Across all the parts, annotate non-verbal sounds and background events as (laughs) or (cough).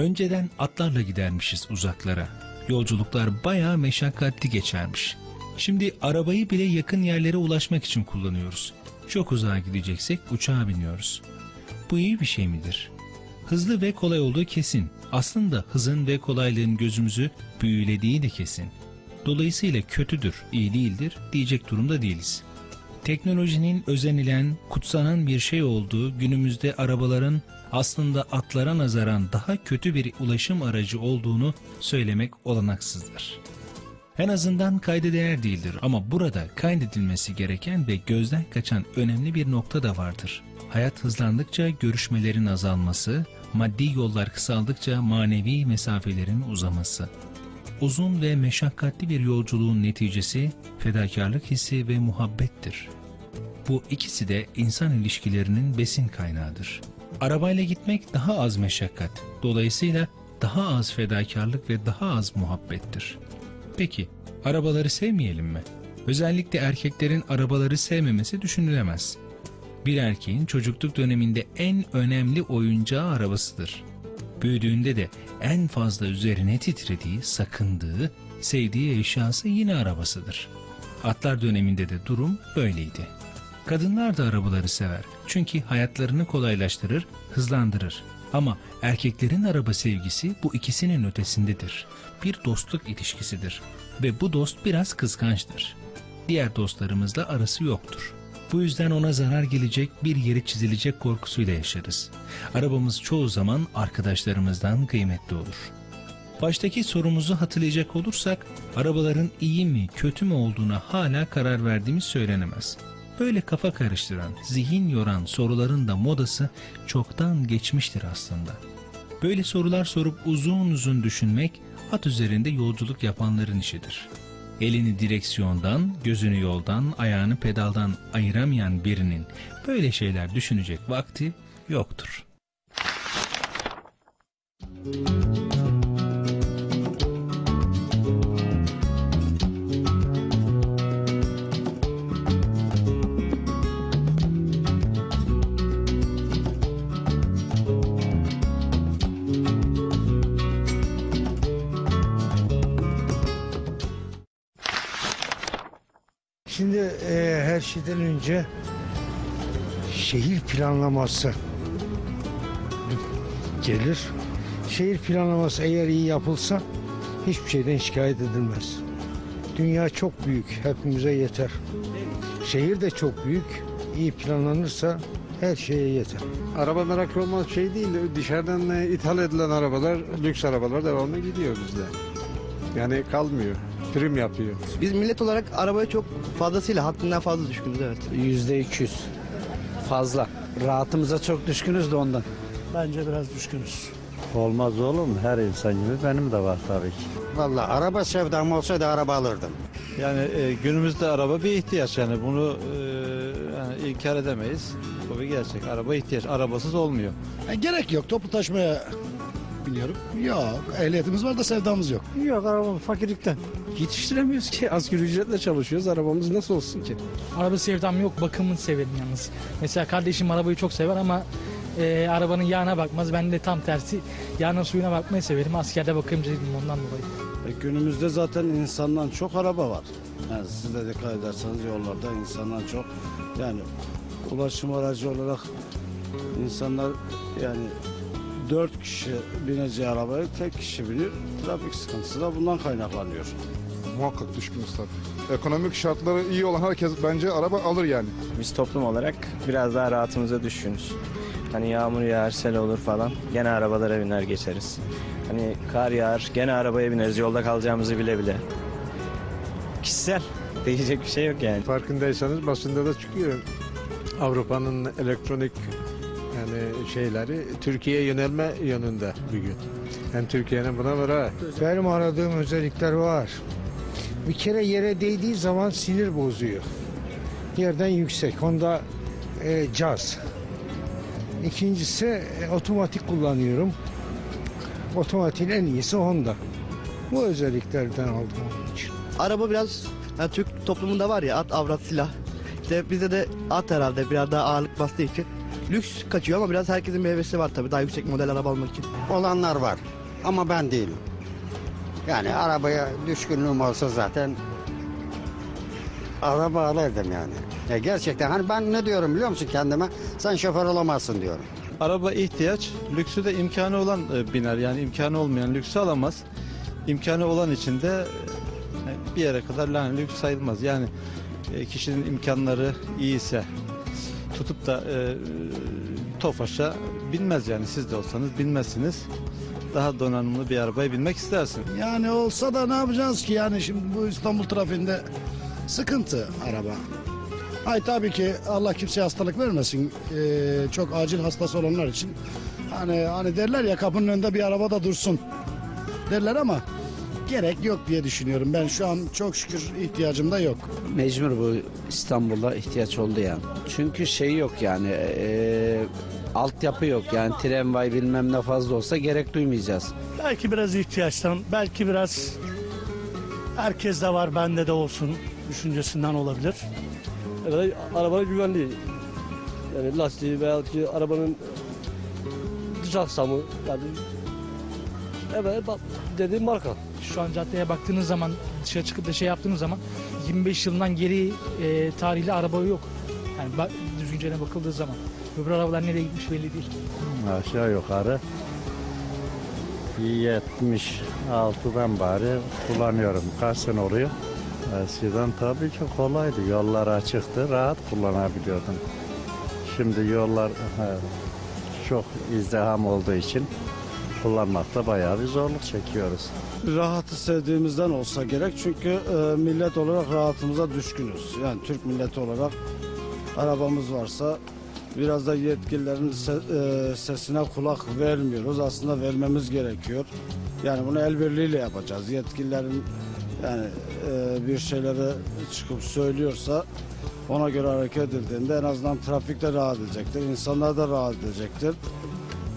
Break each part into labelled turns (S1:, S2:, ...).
S1: Önceden atlarla gidermişiz uzaklara. Yolculuklar bayağı meşakkatli geçermiş. Şimdi arabayı bile yakın yerlere ulaşmak için kullanıyoruz. Çok uzağa gideceksek uçağa biniyoruz. Bu iyi bir şey midir? Hızlı ve kolay olduğu kesin. Aslında hızın ve kolaylığın gözümüzü büyülediği de kesin. Dolayısıyla kötüdür, iyi değildir diyecek durumda değiliz. Teknolojinin özenilen, kutsanan bir şey olduğu günümüzde arabaların aslında atlara nazaran daha kötü bir ulaşım aracı olduğunu söylemek olanaksızdır. En azından kayda değer değildir ama burada kaydedilmesi gereken ve gözden kaçan önemli bir nokta da vardır. Hayat hızlandıkça görüşmelerin azalması, maddi yollar kısaldıkça manevi mesafelerin uzaması. Uzun ve meşakkatli bir yolculuğun neticesi fedakarlık hissi ve muhabbettir. Bu ikisi de insan ilişkilerinin besin kaynağıdır. Arabayla gitmek daha az meşakkat, dolayısıyla daha az fedakarlık ve daha az muhabbettir. Peki, arabaları sevmeyelim mi? Özellikle erkeklerin arabaları sevmemesi düşünülemez. Bir erkeğin çocukluk döneminde en önemli oyuncağı arabasıdır. Büyüdüğünde de en fazla üzerine titrediği, sakındığı, sevdiği eşyası yine arabasıdır. Atlar döneminde de durum böyleydi. Kadınlar da arabaları sever. Çünkü hayatlarını kolaylaştırır, hızlandırır. Ama erkeklerin araba sevgisi bu ikisinin ötesindedir. Bir dostluk ilişkisidir. Ve bu dost biraz kıskançtır. Diğer dostlarımızla arası yoktur. Bu yüzden ona zarar gelecek bir yeri çizilecek korkusuyla yaşarız. Arabamız çoğu zaman arkadaşlarımızdan kıymetli olur. Baştaki sorumuzu hatırlayacak olursak arabaların iyi mi kötü mü olduğuna hala karar verdiğimiz söylenemez. Böyle kafa karıştıran, zihin yoran soruların da modası çoktan geçmiştir aslında. Böyle sorular sorup uzun uzun düşünmek at üzerinde yolculuk yapanların işidir. Elini direksiyondan, gözünü yoldan, ayağını pedaldan ayıramayan birinin böyle şeyler düşünecek vakti yoktur.
S2: Şimdi şeyden önce şehir planlaması gelir. Şehir planlaması eğer iyi yapılsa hiçbir şeyden şikayet edilmez. Dünya çok büyük, hepimize yeter. Şehir de çok büyük, iyi planlanırsa her şeye yeter.
S3: Araba meraklı olmaz şey değil. Dışarıdan ithal edilen arabalar, lüks arabalar devamlı gidiyor bizde. Yani kalmıyor. Prim yapıyor.
S4: Biz millet olarak arabaya çok fazlasıyla haddinden fazla düşkünüz evet.
S5: Yüzde 200 fazla. Rahatımıza çok düşkünüz de ondan.
S6: Bence biraz düşkünüz.
S7: Olmaz oğlum her insan gibi benim de var tabii ki.
S8: Vallahi araba sevdam olsaydı araba alırdım.
S9: Yani e, günümüzde araba bir ihtiyaç yani bunu e, yani inkar edemeyiz. Bu bir gerçek. Araba ihtiyaç. Arabasız olmuyor.
S6: E, gerek yok. Toplu taşımaya biniyorum. Yok. Ehliyetimiz var da sevdamız yok.
S3: Yok araba fakirlikten. Yetiştiremiyoruz ki. Asgari ücretle çalışıyoruz. Arabamız nasıl olsun ki?
S10: Araba sevdam yok, bakımını severim yalnız. Mesela kardeşim arabayı çok sever ama e, arabanın yağına bakmaz. Ben de tam tersi yağına suyuna bakmayı severim. Askerde bakımcıydım ondan dolayı.
S11: E, günümüzde zaten insandan çok araba var. Yani siz de dikkat ederseniz yollarda insandan çok yani ulaşım aracı olarak insanlar yani dört kişi bineceği arabaya tek kişi biniyor. Trafik sıkıntısı da bundan kaynaklanıyor.
S12: Muhakkak düşkünüz tabii. Ekonomik şartları iyi olan herkes bence araba alır yani.
S13: Biz toplum olarak biraz daha rahatımıza düşkünüz. Hani yağmur yağar, sel olur falan. Gene arabalara biner geçeriz. Hani kar yağar, gene arabaya bineriz yolda kalacağımızı bile bile. Kişisel. (laughs) Diyecek bir şey yok yani.
S3: Farkındaysanız basında da çıkıyor. Avrupa'nın elektronik yani şeyleri Türkiye'ye yönelme yönünde bugün. Hem Türkiye'nin buna var ha.
S2: Benim aradığım özellikler var. Bir kere yere değdiği zaman sinir bozuyor. Yerden yüksek. Honda e, caz. İkincisi e, otomatik kullanıyorum. Otomatiğin en iyisi Honda. Bu özelliklerden aldım onun için.
S4: Araba biraz yani Türk toplumunda var ya at avrat silah. İşte bizde de at herhalde biraz daha ağırlık bastığı için Lüks kaçıyor ama biraz herkesin bir hevesi var tabii daha yüksek model araba almak için.
S8: Olanlar var ama ben değilim. Yani arabaya düşkünlüğüm olsa zaten araba alırdım yani. Ya gerçekten hani ben ne diyorum biliyor musun kendime? Sen şoför olamazsın diyorum.
S9: Araba ihtiyaç, lüksü de imkanı olan e, biner. Yani imkanı olmayan lüksü alamaz. İmkanı olan için de e, bir yere kadar yani lüks sayılmaz. Yani kişinin imkanları iyiyse tutup da e, Tofaş'a binmez yani siz de olsanız binmezsiniz. Daha donanımlı bir arabaya binmek istersin.
S6: Yani olsa da ne yapacağız ki yani şimdi bu İstanbul trafiğinde sıkıntı araba. Ay tabii ki Allah kimseye hastalık vermesin. Ee, çok acil hastası olanlar için. Hani hani derler ya kapının önünde bir araba da dursun. Derler ama gerek yok diye düşünüyorum. Ben şu an çok şükür ihtiyacım da yok.
S5: Mecbur bu İstanbul'da ihtiyaç oldu yani. Çünkü şey yok yani e, altyapı yok yani tramvay bilmem ne fazla olsa gerek duymayacağız.
S14: Belki biraz ihtiyaçtan, belki biraz herkes de var, bende de olsun düşüncesinden olabilir.
S15: Evet, arabanın güvenliği. Yani lastiği veya ki arabanın dış aksamı yani evet dediğim marka.
S10: Şu an caddeye baktığınız zaman dışarı çıkıp da şey yaptığınız zaman 25 yılından geri e, tarihli araba yok. Yani bak, düzgünce bakıldığı zaman. Öbür arabalar nereye gitmiş belli değil.
S7: Aşağı yukarı 76'dan bari kullanıyorum. Kaç sene oluyor? Eskiden tabii ki kolaydı. Yollar açıktı. Rahat kullanabiliyordun. Şimdi yollar çok izdiham olduğu için kullanmakta bayağı bir zorluk çekiyoruz.
S11: Rahatı sevdiğimizden olsa gerek çünkü e, millet olarak rahatımıza düşkünüz. Yani Türk milleti olarak arabamız varsa biraz da yetkililerin se- e, sesine kulak vermiyoruz. Aslında vermemiz gerekiyor. Yani bunu el birliğiyle yapacağız. Yetkililerin yani e, bir şeyleri çıkıp söylüyorsa ona göre hareket edildiğinde en azından trafik de rahat edecektir. insanlar da rahat edecektir.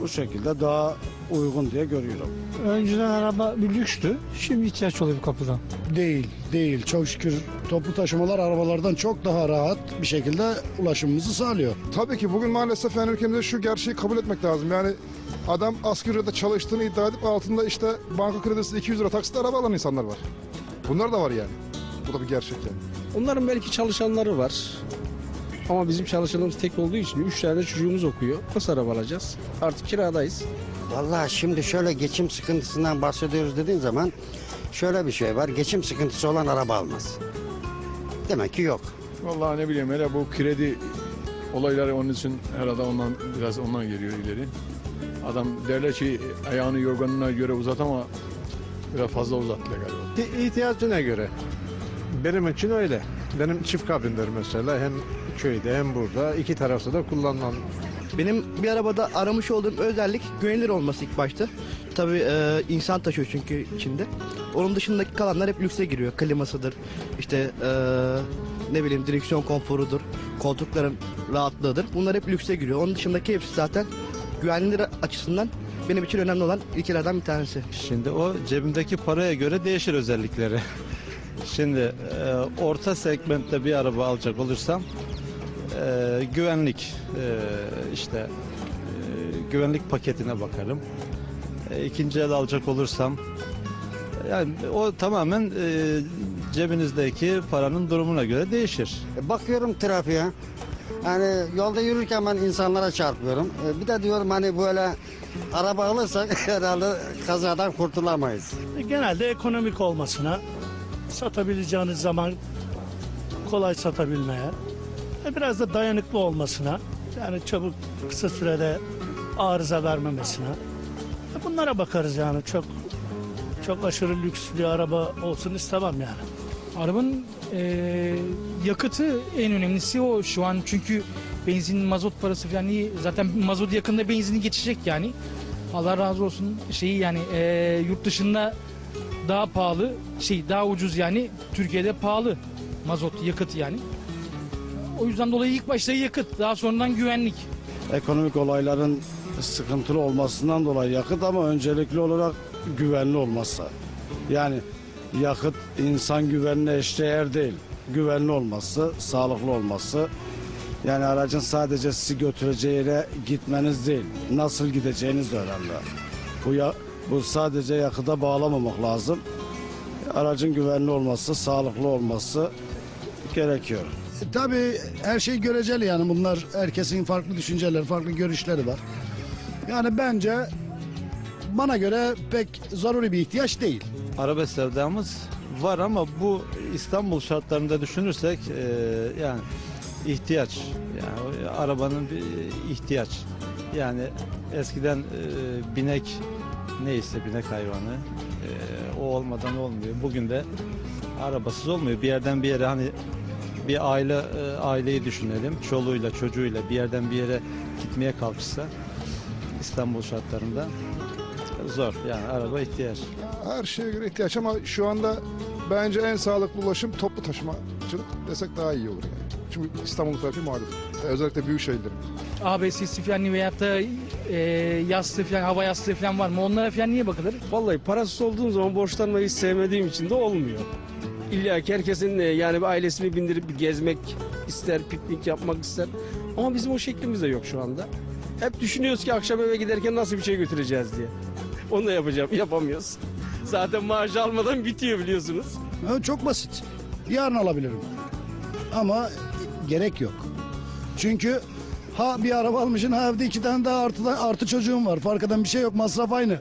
S11: Bu şekilde daha uygun diye görüyorum.
S14: Önceden araba bir lükstü, şimdi ihtiyaç oluyor bu kapıdan.
S6: Değil, değil. Çok şükür toplu taşımalar arabalardan çok daha rahat bir şekilde ulaşımımızı sağlıyor.
S12: Tabii ki bugün maalesef yani ülkemizde şu gerçeği kabul etmek lazım. Yani adam asgari ücretle çalıştığını iddia edip altında işte banka kredisi 200 lira taksitle araba alan insanlar var. Bunlar da var yani. Bu da bir gerçek yani.
S16: Onların belki çalışanları var. Ama bizim çalışanımız tek olduğu için 3 tane çocuğumuz okuyor. Nasıl araba alacağız? Artık kiradayız.
S8: Vallahi şimdi şöyle geçim sıkıntısından bahsediyoruz dediğin zaman şöyle bir şey var. Geçim sıkıntısı olan araba almaz. Demek ki yok.
S17: Vallahi ne bileyim hele bu kredi olayları onun için herhalde ondan biraz ondan geliyor ileri. Adam derler ki ayağını yorganına göre uzat ama biraz fazla uzattılar galiba.
S3: İhtiyacına göre. Benim için öyle. Benim çift kabindir mesela hem köyde hem burada iki tarafta da kullanılan
S4: Benim bir arabada aramış olduğum özellik güvenilir olması ilk başta. Tabii e, insan taşıyor çünkü içinde. Onun dışındaki kalanlar hep lükse giriyor. Klimasıdır, işte e, ne bileyim direksiyon konforudur, koltukların rahatlığıdır. Bunlar hep lükse giriyor. Onun dışındaki hepsi zaten güvenlilik açısından benim için önemli olan ilkelerden bir tanesi.
S9: Şimdi o cebimdeki paraya göre değişir özellikleri. (laughs) Şimdi e, orta segmentte bir araba alacak olursam e, güvenlik e, işte e, güvenlik paketine bakarım. E, ikinci el alacak olursam yani o tamamen e, cebinizdeki paranın durumuna göre değişir.
S8: E, Bakıyorum trafiğe. Hani yolda yürürken ben insanlara çarpıyorum. E, Bir de diyorum hani böyle araba alırsak (laughs) herhalde kazadan kurtulamayız.
S14: Genelde ekonomik olmasına, satabileceğiniz zaman kolay satabilmeye, biraz da dayanıklı olmasına, yani çabuk kısa sürede arıza vermemesine. Bunlara bakarız yani çok çok aşırı lüks bir araba olsun istemem yani.
S10: Arabanın e, yakıtı en önemlisi o şu an çünkü benzin mazot parası falan iyi. Zaten mazot yakında benzini geçecek yani. Allah razı olsun şeyi yani e, yurt dışında daha pahalı şey daha ucuz yani Türkiye'de pahalı mazot yakıt yani. O yüzden dolayı ilk başta yakıt daha sonradan güvenlik.
S11: Ekonomik olayların sıkıntılı olmasından dolayı yakıt ama öncelikli olarak güvenli olması. Yani yakıt insan güvenine eşdeğer değil. Güvenli olması, sağlıklı olması Yani aracın sadece sizi götüreceği yere gitmeniz değil, nasıl gideceğiniz de önemli. Bu ya, bu sadece yakıta bağlamamak lazım. Aracın güvenli olması, sağlıklı olması gerekiyor.
S6: E, tabii her şey göreceli yani bunlar herkesin farklı düşünceleri, farklı görüşleri var. Yani bence bana göre pek zaruri bir ihtiyaç değil.
S9: Araba sevdamız var ama bu İstanbul şartlarında düşünürsek e, yani ihtiyaç. Yani arabanın bir ihtiyaç. Yani eskiden e, binek neyse binek hayvanı e, o olmadan olmuyor. Bugün de arabasız olmuyor. Bir yerden bir yere hani bir aile e, aileyi düşünelim. Çoluğuyla çocuğuyla bir yerden bir yere gitmeye kalkışsa İstanbul şartlarında zor. Yani araba ihtiyaç.
S12: Her şeye göre ihtiyaç ama şu anda bence en sağlıklı ulaşım toplu taşımacılık desek daha iyi olur yani. Çünkü İstanbul trafiği malum. Özellikle büyük şehirlerin.
S10: ABS'si falan veyahut da e, yastığı falan, hava yastığı falan var mı? Onlara falan niye bakılır?
S16: Vallahi parasız olduğum zaman borçlanmayı hiç sevmediğim için de olmuyor. İlla ki herkesin e, yani ailesini bindirip gezmek ister, piknik yapmak ister. Ama bizim o şeklimiz de yok şu anda. Hep düşünüyoruz ki akşam eve giderken nasıl bir şey götüreceğiz diye. (laughs) Onu da yapacağım, yapamıyoruz. Zaten maaş almadan bitiyor biliyorsunuz.
S6: Ha, Çok basit. Yarın alabilirim. Ama gerek yok. Çünkü ha bir araba almışsın ha evde iki tane daha artı, artı çocuğum var. Fark eden bir şey yok. Masraf aynı.